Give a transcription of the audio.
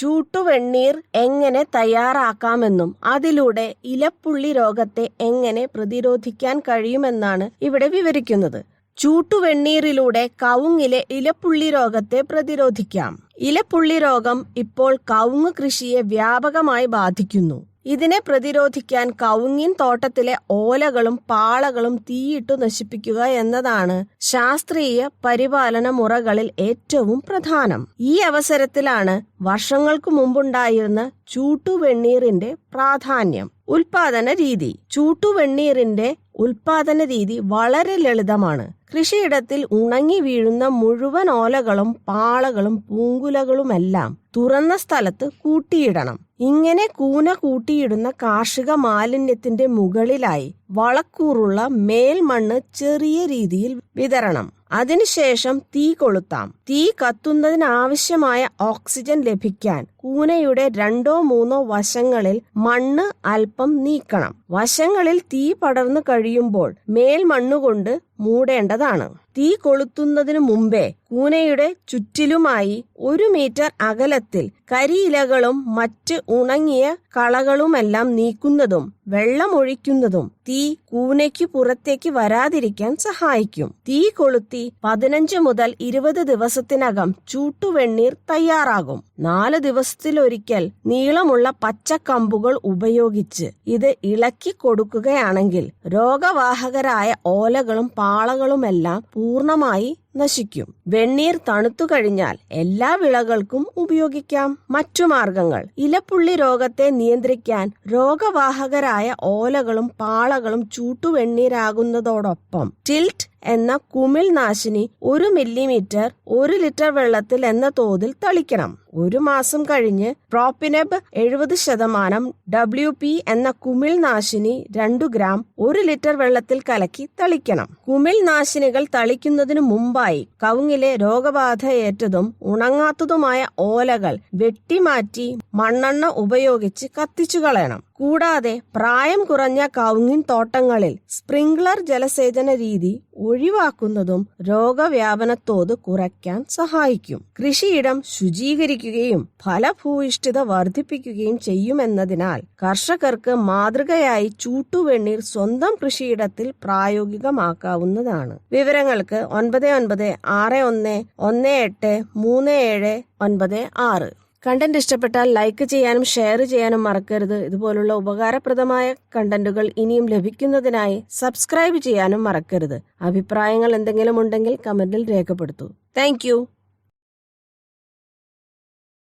ചൂട്ടുവെണ്ണീർ എങ്ങനെ തയ്യാറാക്കാമെന്നും അതിലൂടെ ഇലപ്പുള്ളി രോഗത്തെ എങ്ങനെ പ്രതിരോധിക്കാൻ കഴിയുമെന്നാണ് ഇവിടെ വിവരിക്കുന്നത്. ചൂട്ടുവെണ്ണീറിലൂടെ കവുങ്ങിലെ ഇലപ്പുള്ളി രോഗത്തെ പ്രതിരോധിക്കാം. ഇലപ്പുള്ളി രോഗം ഇപ്പോൾ കവുങ്ങ് കൃഷിയെ വ്യാപകമായി ബാധിക്കുന്നു. ഇതിനെ പ്രതിരോധിക്കാൻ കവുങ്ങിൻ തോട്ടത്തിലെ ഓലകളും പാളകളും തീയിട്ടു നശിപ്പിക്കുക എന്നതാണ് ശാസ്ത്രീയ പരിപാലന മുറകളിൽ ഏറ്റവും പ്രധാനം. ഈ അവസരത്തിലാണ് വർഷങ്ങൾക്ക് മുമ്പുണ്ടായിരുന്ന ചൂട്ടുവെണ്ണീറിന്റെ പ്രാധാന്യം. ഉൽപാദന രീതി ചൂട്ടുവെണ്ണീറിന്റെ ഉൽപാദന രീതി വളരെ ലളിതമാണ്. കൃഷിയിടത്തിൽ ഉണങ്ങി വീഴുന്ന മുഴുവൻ ഓലകളും പാളകളും പൂങ്കുലകളുമെല്ലാം തുറന്ന സ്ഥലത്ത് കൂട്ടിയിടണം. ഇങ്ങനെ കൂന കൂട്ടിയിടുന്ന കാർഷിക മാലിന്യത്തിന്റെ മുകളിലായി വളക്കൂറുള്ള മേൽമണ്ണ് ചെറിയ രീതിയിൽ വിതരണം. അതിനുശേഷം തീ കൊളുത്താം. തീ കത്തുന്നതിനാവശ്യമായ ഓക്സിജൻ ലഭിക്കാൻ കൂനയുടെ രണ്ടോ മൂന്നോ വശങ്ങളിൽ മണ്ണ് അല്പം നീക്കണം. വശങ്ങളിൽ തീ പടർന്നു കഴിയുമ്പോൾ മേൽമണ്ണുകൊണ്ട് മൂടേണ്ടതാണ്. തീ കൊളുത്തുന്നതിനു മുമ്പേ കൂനയുടെ ചുറ്റിലുമായി ഒരു മീറ്റർ അകലത്തിൽ കരിയിലകളും മറ്റ് ഉണങ്ങിയ കളകളുമെല്ലാം നീക്കുന്നതും വെള്ളമൊഴിക്കുന്നതും തീ കൂനയ്ക്ക് പുറത്തേക്ക് വരാതിരിക്കാൻ സഹായിക്കും. തീ കൊളുത്തി പതിനഞ്ച് മുതൽ ഇരുപത് ദിവസത്തിനകം ചൂട്ടുവെണ്ണീർ തയ്യാറാകും. നാല് ദിവസത്തിലൊരിക്കൽ നീളമുള്ള പച്ചക്കമ്പുകൾ ഉപയോഗിച്ച് ഇത് ഇളക്കി കൊടുക്കുകയാണെങ്കിൽ രോഗവാഹകരായ ഓലകളും പാളകളുമെല്ലാം പൂർണമായി നശിക്കും. വെണ്ണീർ തണുത്തു കഴിഞ്ഞാൽ എല്ലാ വിളകൾക്കും ഉപയോഗിക്കാം. മറ്റു മാർഗങ്ങൾ. ഇലപ്പുള്ളി രോഗത്തെ നിയന്ത്രിക്കാൻ രോഗവാഹകരായ ഓലകളും പാളകളും ചൂട്ടുവെണ്ണീരാകുന്നതോടൊപ്പം ടിൽറ്റ് എന്ന കുമിൾ നാശിനി ഒരു മില്ലിമീറ്റർ ഒരു ലിറ്റർ വെള്ളത്തിൽ എന്ന തോതിൽ തളിക്കണം. ഒരു മാസം കഴിഞ്ഞ് പ്രോപ്പിനെബ് എഴുപത് ശതമാനം ഡബ്ല്യു പി എന്ന കുമിൾ നാശിനി രണ്ടു ഗ്രാം ഒരു ലിറ്റർ വെള്ളത്തിൽ കലക്കി തളിക്കണം. കുമിൾ നാശിനികൾ തളിക്കുന്നതിനു മുമ്പായി കവുങ്ങിലെ രോഗബാധ ഏറ്റതും ഉണങ്ങാത്തതുമായ ഓലകൾ വെട്ടിമാറ്റി മണ്ണെണ്ണ ഉപയോഗിച്ച് കത്തിച്ചു കളയണം. കൂടാതെ പ്രായം കുറഞ്ഞ കവുങ്ങിൻ തോട്ടങ്ങളിൽ സ്പ്രിംഗ്ലർ ജലസേചന രീതി ഒഴിവാക്കുന്നതും രോഗവ്യാപനത്തോത് കുറയ്ക്കാൻ സഹായിക്കും. കൃഷിയിടം ശുചീകരിക്കുകയും ഫലഭൂയിഷ്ഠിത വർദ്ധിപ്പിക്കുകയും ചെയ്യുമെന്നതിനാൽ കർഷകർക്ക് മാതൃകയായി ചൂട്ടുവെണ്ണീർ സ്വന്തം കൃഷിയിടത്തിൽ പ്രായോഗികമാക്കാവുന്നതാണ്. വിവരങ്ങൾക്ക് ഒൻപത് ഒൻപത് ആറ് ഒന്ന് ഒന്ന് എട്ട് മൂന്ന് ഏഴ് ഒൻപത് ആറ്. കണ്ടന്റ് ഇഷ്ടപ്പെട്ടാൽ ലൈക്ക് ചെയ്യാനും ഷെയർ ചെയ്യാനും മറക്കരുത്. ഇതുപോലുള്ള ഉപകാരപ്രദമായ കണ്ടന്റുകൾ ഇനിയും ലഭിക്കുന്നതിനായി സബ്സ്ക്രൈബ് ചെയ്യാനും മറക്കരുത്. അഭിപ്രായങ്ങൾ എന്തെങ്കിലും ഉണ്ടെങ്കിൽ കമന്റിൽ രേഖപ്പെടുത്തൂ. താങ്ക്